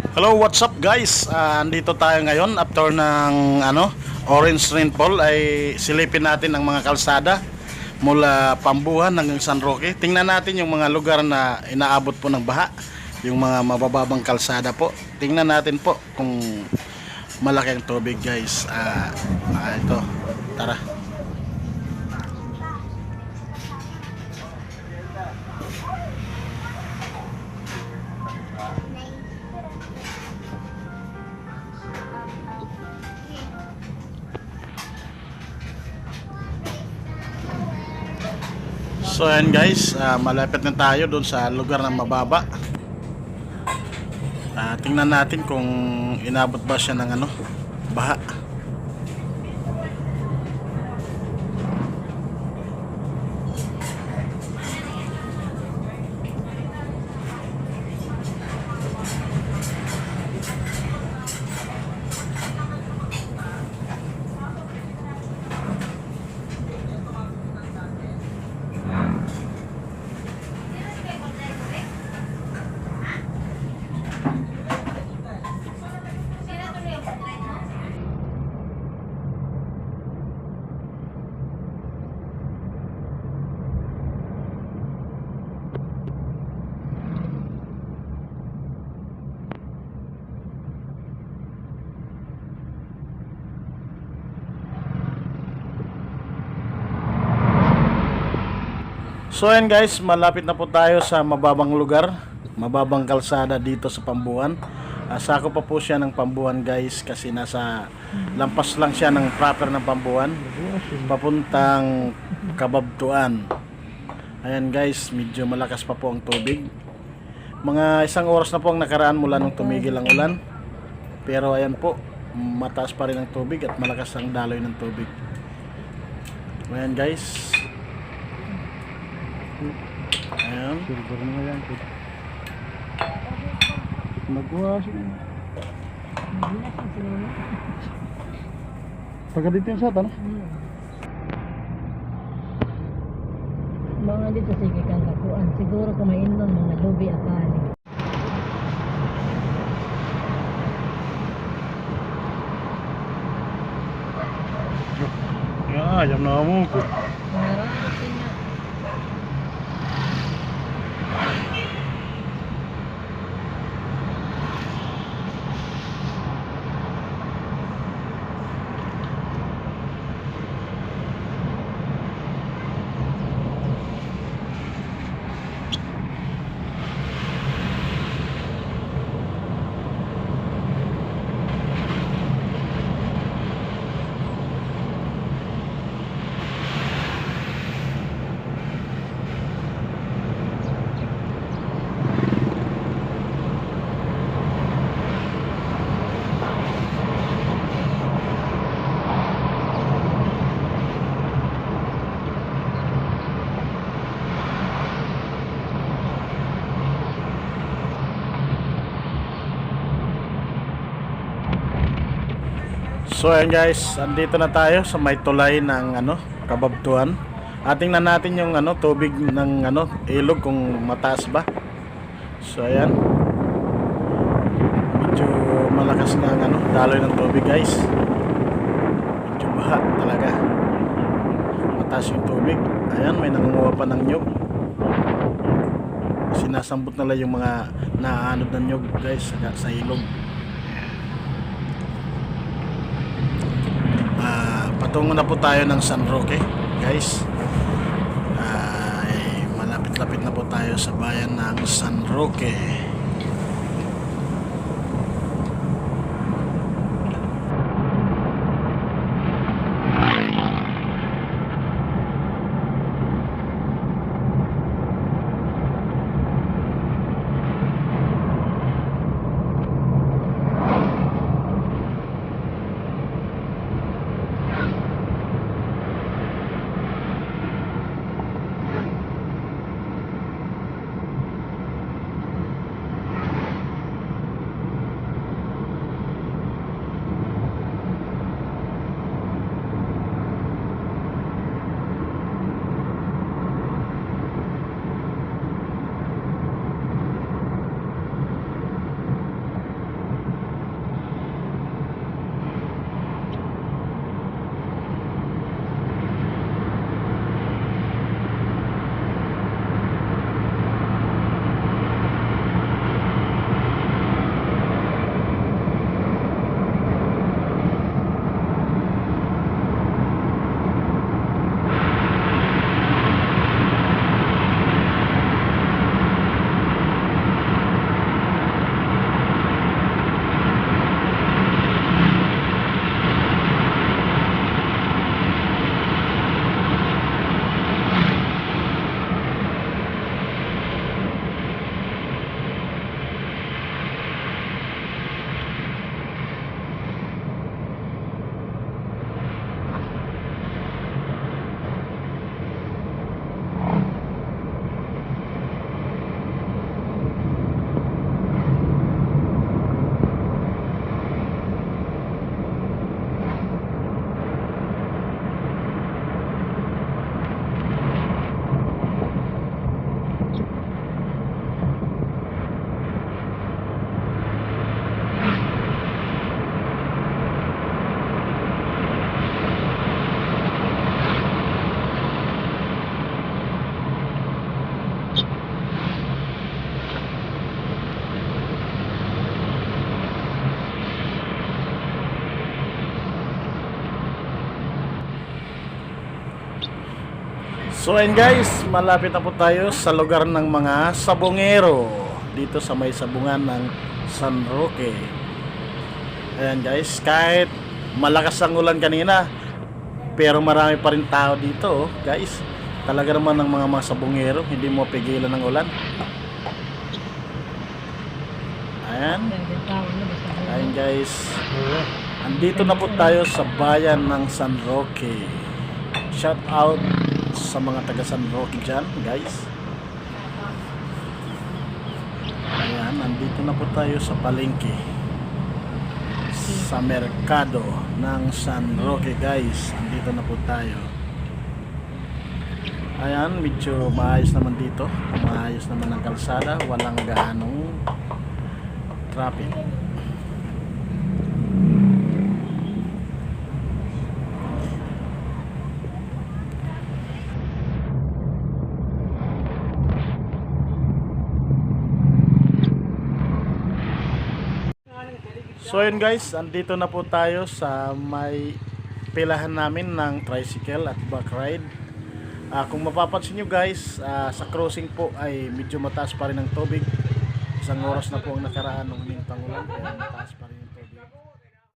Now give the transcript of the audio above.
Hello, what's up guys? Ah, andito tayo ngayon after ng ano, orange rainfall ay silipin natin ang mga kalsada mula Pambuhan hanggang San Roque. Tingnan natin yung mga lugar na inaabot po ng baha, yung mga mabababang kalsada po. Tingnan natin po kung malaki ang tubig guys. Ah, ah, ito. Tara. So ayan guys, ah, malapit na tayo doon sa lugar ng mababa. Ah, tingnan natin kung inabot ba siya ng ano, baha. So ayan guys, malapit na po tayo sa mababang lugar, mababang kalsada dito sa Pambuhan. Uh, sako pa po siya ng Pambuhan guys kasi nasa lampas lang siya ng proper ng Pambuhan papuntang Kababtuan. Ayan guys, medyo malakas pa po ang tubig. Mga isang oras na po ang nakaraan mula nung tumigil ang ulan. Pero ayan po, mataas pa rin ang tubig at malakas ang daloy ng tubig. Ayan guys, Ayan. Silver na yan. Dito yung tanah. Mga dito sige kang. Siguro kung mainom mga lubi at kani. Ya, ayam na mo ko. So ayan guys, andito na tayo sa may tulay ng ano, Kababtuan. At tingnan natin yung ano, tubig ng ano, ilog kung mataas ba. So ayan. Medyo malakas na ang ano, daloy ng tubig guys. Medyo baha talaga. Mataas yung tubig. Ayan, may nangunguha pa ng nyug. Sinasambot nila yung mga naaanod ng nyug guys sa, sa ilog. Patungo na po tayo ng San Roque, guys. Ay malapit-lapit na po tayo sa bayan ng San Roque. So ayun guys, malapit na po tayo sa lugar ng mga sabongero dito sa may sabungan ng San Roque. Ayan guys, kahit malakas ang ulan kanina, pero marami pa rin tao dito oh, guys. Talaga naman ng mga mga sabongero, hindi mo pigilan ng ulan. Ayan, ayan guys. Andito na po tayo sa bayan ng San Roque. Shout out sa mga taga San Roque dyan, guys. Ayan, nandito na po tayo sa palengke. Sa merkado ng San Roque, guys. Andito na po tayo. Ayan, medyo maayos naman dito. Maayos naman ang kalsada. Walang gaanong traffic. So yun guys, andito na po tayo sa may pilahan namin ng tricycle at back ride. Ah, kung mapapansin nyo guys, ah, sa crossing po ay medyo mataas pa rin ang tubig. Isang oras na po ang nakaraan ng humingi pangulan, kaya mataas pa rin.